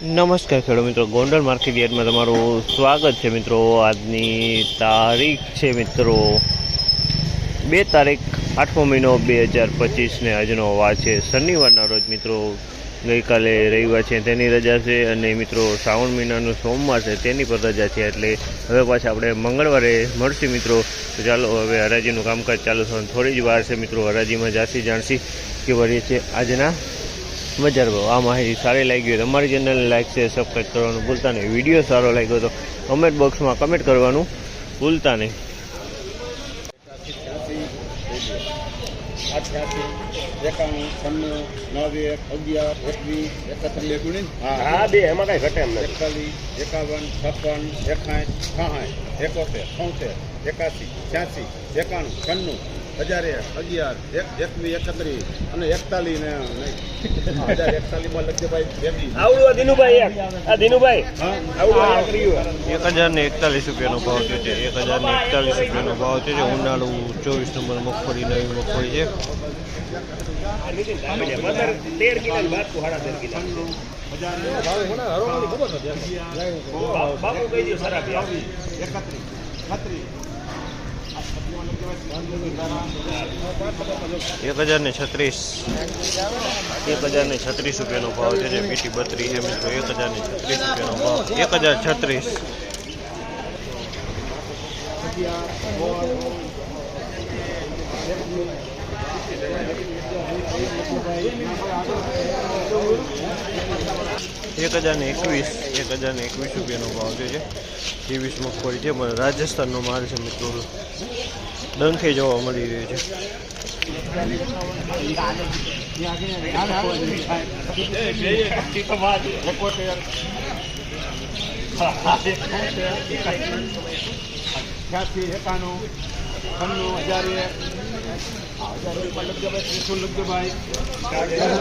નમસ્કાર ખેડૂત મિત્રો, ગોંડલ માર્કેટ યાર્ડમાં તમારું સ્વાગત છે મિત્રો. આજની તારીખ છે મિત્રો બે તારીખ, આઠમો મહિનો બે હજાર પચીસને આજનો વાર છે. શનિવારના રોજ મિત્રો ગઈકાલે રવિવાર છે, તેની રજા છે અને મિત્રો શ્રાવણ મહિનાનું સોમવાર છે, તેની પણ રજા છે. એટલે હવે પાછા આપણે મંગળવારે મળશું મિત્રો. તો ચાલો હવે હરાજીનું કામકાજ ચાલુ થવાનું. થોડી જ વાર છે મિત્રો હરાજીમાં. જાસી જાણસી કે વળીએ છે આજના બજાર ભાવ. આ માહિતી સારી લાગી હોય તમારી અમારી ચેનલને લાઈક છે સબસ્ક્રાઈબ કરવાનું ભૂલતા નહીં. વીડિયો સારો લાગ્યો તો કમેન્ટ બોક્સમાં કમેન્ટ કરવાનું ભૂલતા નહીં. એકાણું છન્નું નવ એક અગિયાર એકવીસ એકત્રીસ હા બે એમાં કઈ ઘટે એમ એકતાલીસ એકાવન છપ્પન એકાઠ છાસઠ એકોતેર છોતેર એકાસી છ્યાસી એકાણું છન્નું હજાર અગિયાર એક એકવીસ એકત્રીસ અને એકતાલીસ ને હજાર એકતાલીસમાં લખજે આવડું આ દિનુભાઈ એક. આ દિનુભાઈ. હા આવડું આ એક હજાર ને એકતાલીસ રૂપિયાનો ભાવ થયો છે. એક હજાર ને એકતાલીસ રૂપિયાનો ભાવ થયો છે. ઉનાળુ ચોવીસ નંબર મગફળી નવી મગફળી છે. બાપુ. એકત્રીસ. એક હજાર ને છત્રીસ. એક હજાર ને છત્રીસ રૂપિયાનો ભાવ છે જે પીટી બત્રીસ છે મિત્રો. એક હજાર ને છત્રીસ રૂપિયાનો ભાવ. એક હજાર છત્રીસ. એક હજાર ને એકવીસ, એક હજાર ને એકવીસ રૂપિયાનો ભાવ છે ત્રેવીસ મગફળી છે, પણ રાજસ્થાનનો માલ છે મિત્રો. ડંખે જોવા મળી રહ્યો છે. એકાણું, છન્નું હજાર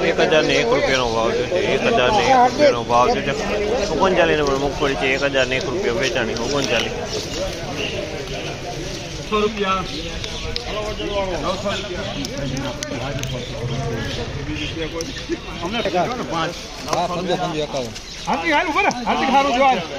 એક હજાર ને એક રૂપિયાનો ભાવ છે એક હજાર ને એક રૂપિયાનો ભાવ છે ઓગણચાલીસ નંબર મગફળી છે એક હજાર ને એક રૂપિયા વેચાણી ઓગણચાલીસ સો રૂપિયા નવસો રૂપિયા અમને પાંચ હાર્દિક હાલ એકાવન, છપ્પન. સારું છે.